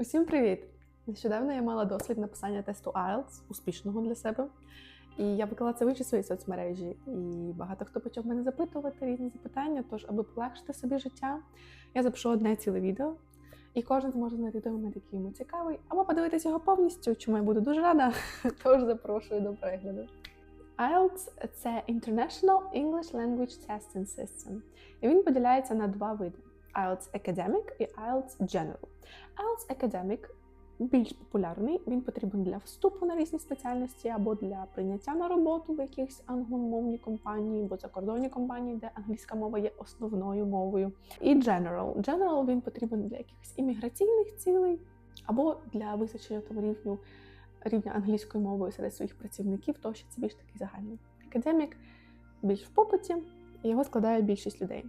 Усім привіт! Нещодавно я мала досвід написання тесту IELTS, успішного для себе. І я виклала це в інші свої соцмережі. І багато хто почав мене запитувати різні запитання. Тож, аби полегшити собі життя, я запишу одне ціле відео, і кожен зможе знайти той який йому цікавий, або подивитись його повністю, чому я буду дуже рада. Тож запрошую до перегляду. IELTS – це International English Language Testing System. І він поділяється на два види: IELTS Academic і IELTS General. IELTS Academic більш популярний, він потрібен для вступу на різні спеціальності або для прийняття на роботу в якихось англомовні компанії або закордонні компанії, де англійська мова є основною мовою. І General. General він потрібен для якихось імміграційних цілей або для визначення того рівню рівня англійської мови серед своїх працівників, тому що це більш такий загальний. Академік більш в попиті, і його складає більшість людей.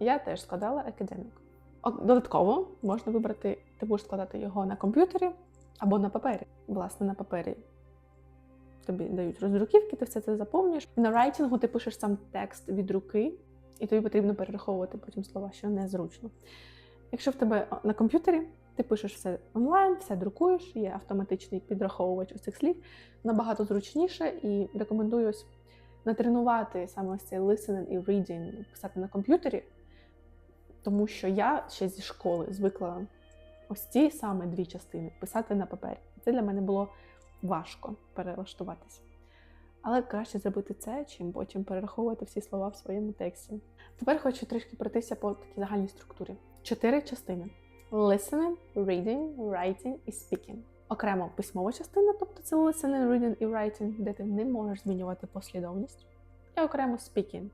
Я теж складала академік. Додатково можна вибрати, ти будеш складати його на комп'ютері або на папері. Власне, на папері тобі дають роздруківки, ти все це заповнюєш. На райтингу ти пишеш сам текст від руки, і тобі потрібно перераховувати потім слова, що незручно. Якщо в тебе на комп'ютері, ти пишеш все онлайн, все друкуєш, є автоматичний підраховувач ось цих слів, набагато зручніше і рекомендую ось натренувати саме ось цей listening і reading, писати на комп'ютері. Тому що я ще зі школи звикла ось ці саме дві частини писати на папері. Це для мене було важко перелаштуватися. Але краще зробити це, чим потім перераховувати всі слова в своєму тексті. Тепер хочу трішки пройтися по такій загальній структурі. Чотири частини: listening, reading, writing і speaking. Окремо письмова частина, тобто це listening, reading і writing, де ти не можеш змінювати послідовність. І окремо speaking.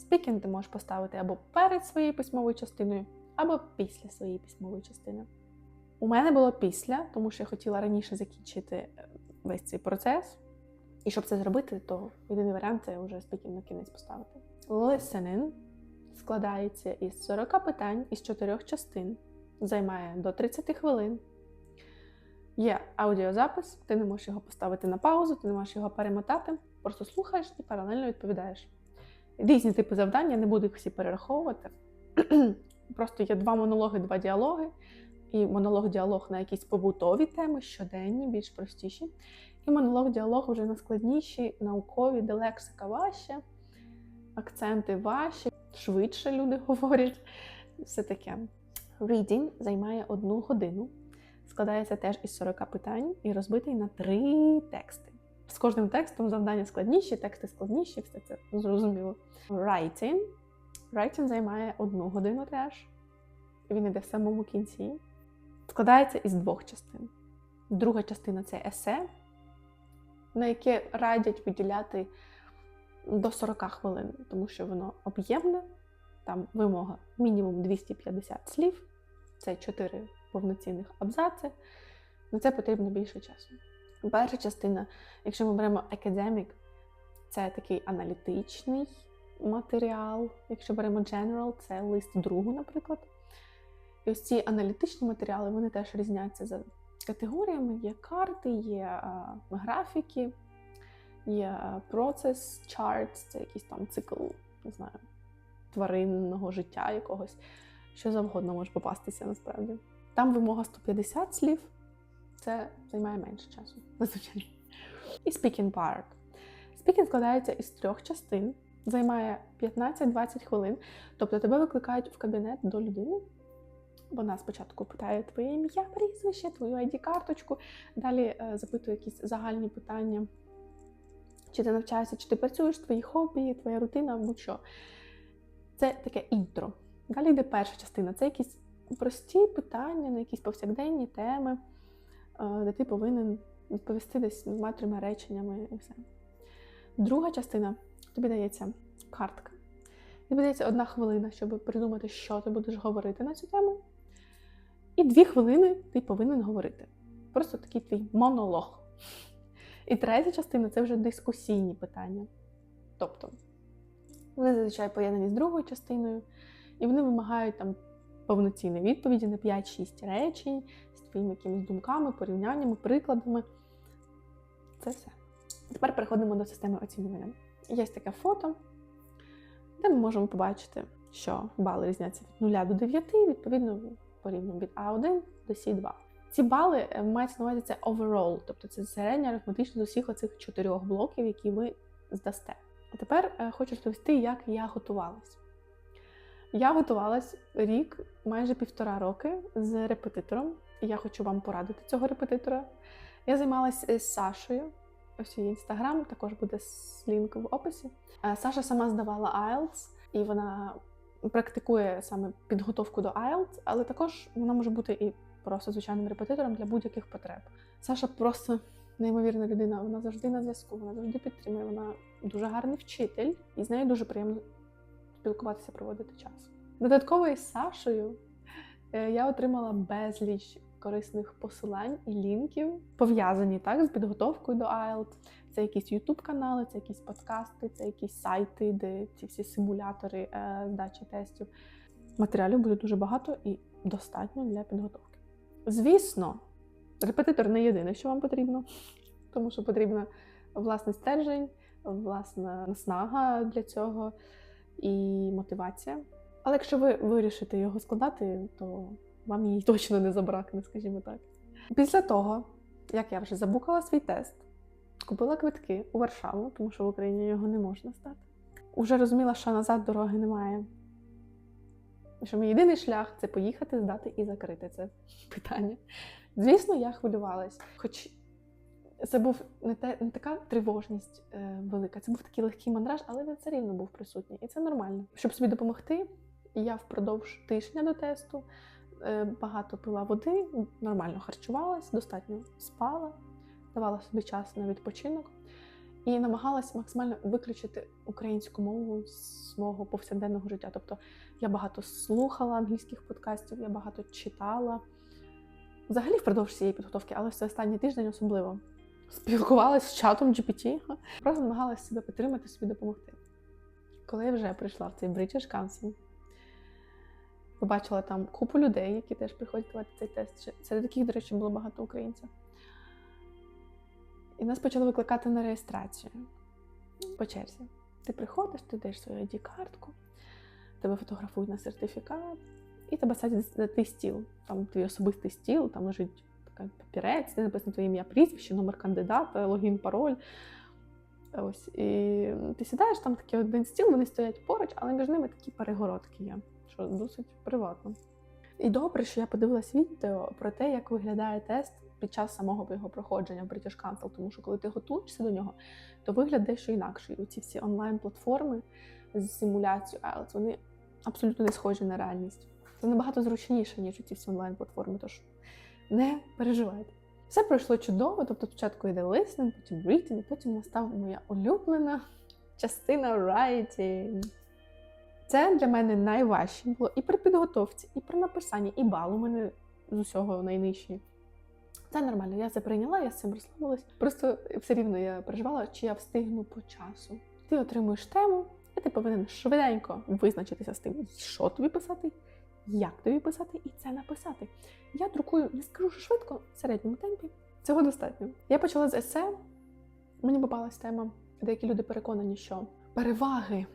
Speaking ти можеш поставити або перед своєю письмовою частиною, або після своєї письмової частини. У мене було після, тому що я хотіла раніше закінчити весь цей процес. І щоб це зробити, то єдиний варіант це вже speaking на кінець поставити. Listening складається із 40 питань із 4 частин, займає до 30 хвилин. Є аудіозапис, ти не можеш його поставити на паузу, ти не можеш його перемотати, просто слухаєш і паралельно відповідаєш. Різні типи завдання, не буду їх всі перераховувати. Просто є два монологи, два діалоги, і монолог-діалог на якісь побутові теми, щоденні, більш простіші. І монолог-діалог вже на складніші, наукові, де лексика важче, акценти важчі, швидше люди говорять. Все таке. Reading займає одну годину, складається теж із 40 питань і розбитий на три тексти. З кожним текстом завдання складніші, тексти складніші, все це зрозуміло. Writing. Writing займає одну годину теж. Він йде в самому кінці. Складається із двох частин. Друга частина це есе, на яке радять виділяти до 40 хвилин, тому що воно об'ємне, там вимога мінімум 250 слів, це 4 повноцінних абзаци. На це потрібно більше часу. Перша частина, якщо ми беремо academic, це такий аналітичний матеріал. Якщо беремо general, це лист другу, наприклад. І ось ці аналітичні матеріали вони теж різняться за категоріями. Є карти, є графіки, є процес, чарт, це якийсь там цикл, не знаю, тваринного життя якогось, що завгодно може попастися насправді. Там вимога 150 слів це займає менше часу, зазвичай. І speaking part. Speaking складається із трьох частин, займає 15-20 хвилин. Тобто тебе викликають в кабінет до людини. Вона спочатку питає твоє ім'я, прізвище, твою ID-карточку, далі е, запитує якісь загальні питання, чи ти навчаєшся, чи ти працюєш, твої хобі, твоя рутина, будь-що. Це таке інтро. Далі йде перша частина. Це якісь прості питання на якісь повсякденні теми де ти повинен відповісти десь двома-трьома реченнями і все. Друга частина тобі дається картка. Тобі дається одна хвилина, щоб придумати, що ти будеш говорити на цю тему. І дві хвилини ти повинен говорити. Просто такий твій монолог. І третя частина це вже дискусійні питання. Тобто, вони зазвичай поєднані з другою частиною, і вони вимагають там повноцінні відповіді на 5-6 речень з твоїми якимись думками, порівняннями, прикладами. Це все. Тепер переходимо до системи оцінювання. Є таке фото, де ми можемо побачити, що бали різняться від 0 до 9, відповідно, порівняно від А1 до С2. Ці бали е, мається на увазі це overall, тобто це середня арифметично з усіх оцих чотирьох блоків, які ви здасте. А тепер е, хочу розповісти, як я готувалась. Я готувалась рік, майже півтора роки з репетитором. І я хочу вам порадити цього репетитора. Я займалася з Сашою. Ось її інстаграм, також буде лінк в описі. Е, Саша сама здавала IELTS, і вона практикує саме підготовку до IELTS, але також вона може бути і просто звичайним репетитором для будь-яких потреб. Саша просто неймовірна людина. Вона завжди на зв'язку, вона завжди підтримує. Вона дуже гарний вчитель, і з нею дуже приємно спілкуватися, проводити час. Додатково із Сашою е, я отримала безліч корисних посилань і лінків, пов'язані так з підготовкою до IELTS. Це якісь youtube канали, це якісь подкасти, це якісь сайти, де ці всі симулятори е, здачі тестів. Матеріалів буде дуже багато і достатньо для підготовки. Звісно, репетитор не єдине, що вам потрібно, тому що потрібна власний стержень, власна наснага для цього і мотивація. Але якщо ви вирішите його складати, то вам її точно не забракне, скажімо так. Після того, як я вже забукала свій тест, купила квитки у Варшаву, тому що в Україні його не можна здати. Уже розуміла, що назад дороги немає. Що мій єдиний шлях це поїхати, здати і закрити це питання. Звісно, я хвилювалась, хоч це був не, те, не така тривожність е, велика, це був такий легкий мандраж, але він все рівно був присутній. І це нормально. Щоб собі допомогти, я впродовж тижня до тесту е, багато пила води, нормально харчувалась, достатньо спала, давала собі час на відпочинок і намагалась максимально виключити українську мову з мого повсякденного життя. Тобто я багато слухала англійських подкастів, я багато читала. Взагалі впродовж цієї підготовки, але це останній тиждень особливо. Спілкувалася з чатом GPT, просто намагалася себе підтримати, собі допомогти. Коли я вже прийшла в цей British Council, побачила там купу людей, які теж приходять давати цей тест. Серед яких, до речі, було багато українців. І нас почали викликати на реєстрацію по черзі. Ти приходиш, ти даєш свою ID-картку, тебе фотографують на сертифікат, і тебе садять за твій стіл. Там твій особистий стіл, там лежить папірець, де написано твоє ім'я, прізвище, номер кандидата, логін, пароль. Ось. І ти сідаєш, там такий один стіл, вони стоять поруч, але між ними такі перегородки є, що досить приватно. І добре, що я подивилась відео про те, як виглядає тест під час самого його проходження в British Council, тому що коли ти готуєшся до нього, то вигляд дещо інакший. Оці всі онлайн-платформи з симуляцією IELTS, вони абсолютно не схожі на реальність. Це набагато зручніше, ніж ці всі онлайн-платформи, тож не переживайте. Все пройшло чудово, тобто спочатку йде listening, потім reading, потім настав моя улюблена частина writing. Це для мене найважче було і при підготовці, і при написанні, і бал у мене з усього найнижчий. Це нормально, я це прийняла, я з цим розслабилась. Просто все рівно я переживала, чи я встигну по часу. Ти отримуєш тему, і ти повинен швиденько визначитися з тим, що тобі писати, як тобі писати, і це написати. Я друкую, не скажу, що швидко, в середньому темпі. Цього достатньо. Я почала з есе. Мені попалась тема. Деякі люди переконані, що переваги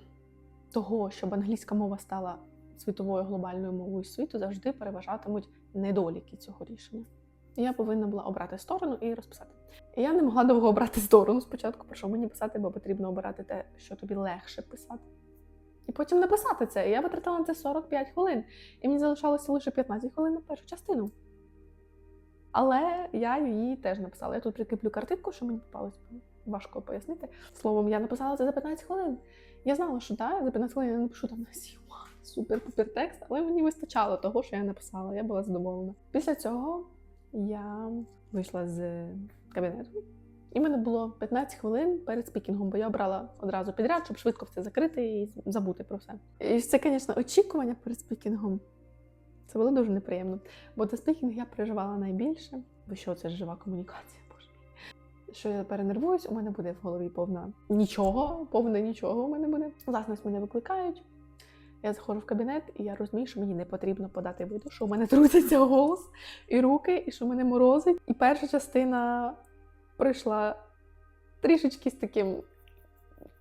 того, щоб англійська мова стала світовою глобальною мовою світу, завжди переважатимуть недоліки цього рішення. Я повинна була обрати сторону і розписати. Я не могла довго обрати сторону спочатку, про що мені писати, бо потрібно обирати те, що тобі легше писати. І потім написати це. І я витратила на це 45 хвилин. І мені залишалося лише 15 хвилин на першу частину. Але я її теж написала. Я тут прикріплю картинку, що мені попалось. Важко пояснити. Словом, я написала це за 15 хвилин. Я знала, що так, за 15 хвилин я напишу там на всі супер пупер текст, але мені вистачало того, що я написала. Я була задоволена. Після цього я вийшла з кабінету. І мене було 15 хвилин перед спікінгом, бо я обрала одразу підряд, щоб швидко все закрити і забути про все. І це, звісно, очікування перед спікінгом. Це було дуже неприємно. Бо за спікінг я переживала найбільше, бо що це жива комунікація, боже. Що я перенервуюсь, у мене буде в голові повна нічого, повне нічого у мене буде. Власне, мене викликають. Я заходжу в кабінет, і я розумію, що мені не потрібно подати виду, що у мене труситься голос і руки, і що мене морозить. І перша частина прийшла трішечки з таким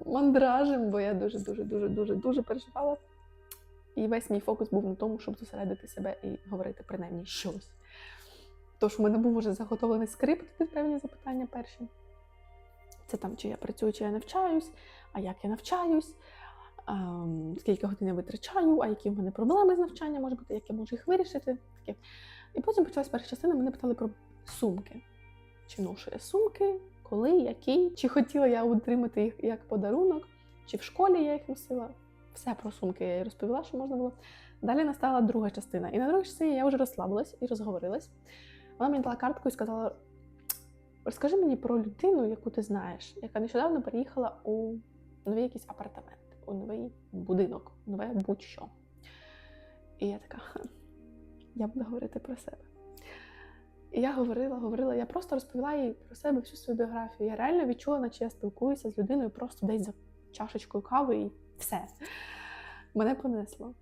мандражем, бо я дуже, дуже, переживала. І весь мій фокус був на тому, щоб зосередити себе і говорити принаймні щось. Тож у мене був вже заготовлений скрипт під певні запитання перші. Це там, чи я працюю, чи я навчаюсь, а як я навчаюсь, ем, скільки годин я витрачаю, а які в мене проблеми з навчанням може бути, як я можу їх вирішити. Таке. І потім почалась перша частина, мене питали про сумки. Чи ношу я сумки, коли, які, чи хотіла я отримати їх як подарунок, чи в школі я їх носила. Все про сумки я їй розповіла, що можна було. Далі настала друга частина. І на другій частині я вже розслабилась і розговорилась. Вона мені дала картку і сказала: розкажи мені про людину, яку ти знаєш, яка нещодавно переїхала у новий якийсь апартамент, у новий будинок, нове будь-що. І я така, я буду говорити про себе. І я говорила, говорила, я просто розповіла їй про себе всю свою біографію. Я реально відчула, наче я спілкуюся з людиною просто десь за чашечкою кави і все. Мене понесло.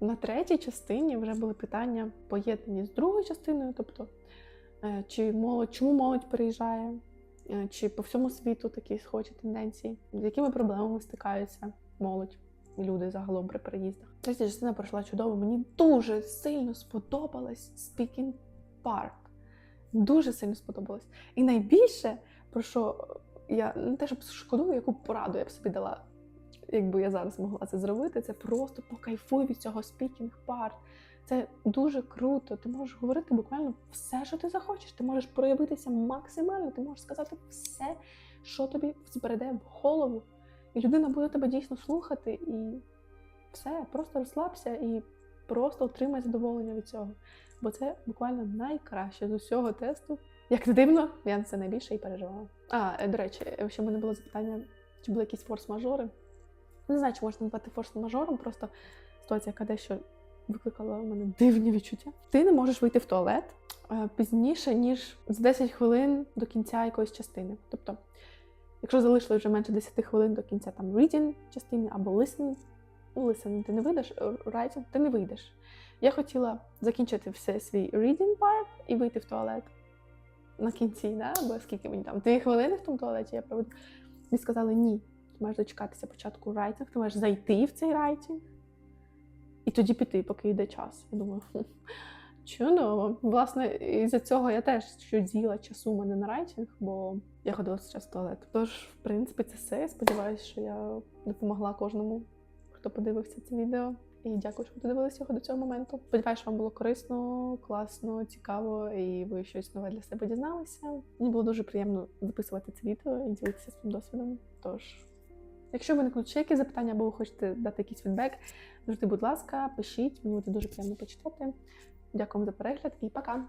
На третій частині вже були питання поєднані з другою частиною, тобто, е, чи молодь, чому молодь переїжджає, е, чи по всьому світу такі схожі тенденції, з якими проблемами стикаються молодь і люди загалом при переїздах. Третя частина пройшла чудово. Мені дуже сильно сподобалась Speaking Park. Дуже сильно сподобалось. І найбільше, про що я не те, щоб шкодую, яку пораду я б собі дала якби я зараз могла це зробити, це просто покайфуй від цього speaking part. Це дуже круто. Ти можеш говорити буквально все, що ти захочеш. Ти можеш проявитися максимально, ти можеш сказати все, що тобі збереде в голову. І людина буде тебе дійсно слухати, і все, просто розслабся і просто отримай задоволення від цього. Бо це буквально найкраще з усього тесту. Як не дивно, я на це найбільше і переживала. А, е, до речі, ще в мене було запитання, чи були якісь форс-мажори. Не знаю, чи можна назвати форс-мажором, просто ситуація, яка дещо викликала у мене дивні відчуття. Ти не можеш вийти в туалет е, пізніше, ніж за 10 хвилин до кінця якоїсь частини. Тобто, якщо залишилось вже менше 10 хвилин до кінця там reading частини або listening, ну, listening ти не вийдеш, е, writing ти не вийдеш. Я хотіла закінчити все свій reading part і вийти в туалет на кінці, да? бо скільки мені там, дві хвилини в тому туалеті я проведу. Мені сказали ні. Ти маєш дочекатися початку райтинг, ти маєш зайти в цей райтинг і тоді піти, поки йде час. Я думаю, «Хм, чудово. Власне, із-за цього я теж щось з'їла часу у мене на райтинг, бо я ходила зараз в туалет. Тож, в принципі, це все. Я сподіваюся, що я допомогла кожному, хто подивився це відео. І дякую, що ви додивилися його до цього моменту. Сподіваюся, вам було корисно, класно, цікаво, і ви щось нове для себе дізналися. Мені було дуже приємно записувати це відео і ділитися своїм досвідом. Тож. Якщо виникнуть ще якісь запитання, або ви хочете дати якийсь фідбек, завжди, будь ласка, пишіть, мені буде дуже приємно почитати. Дякую за перегляд і пока!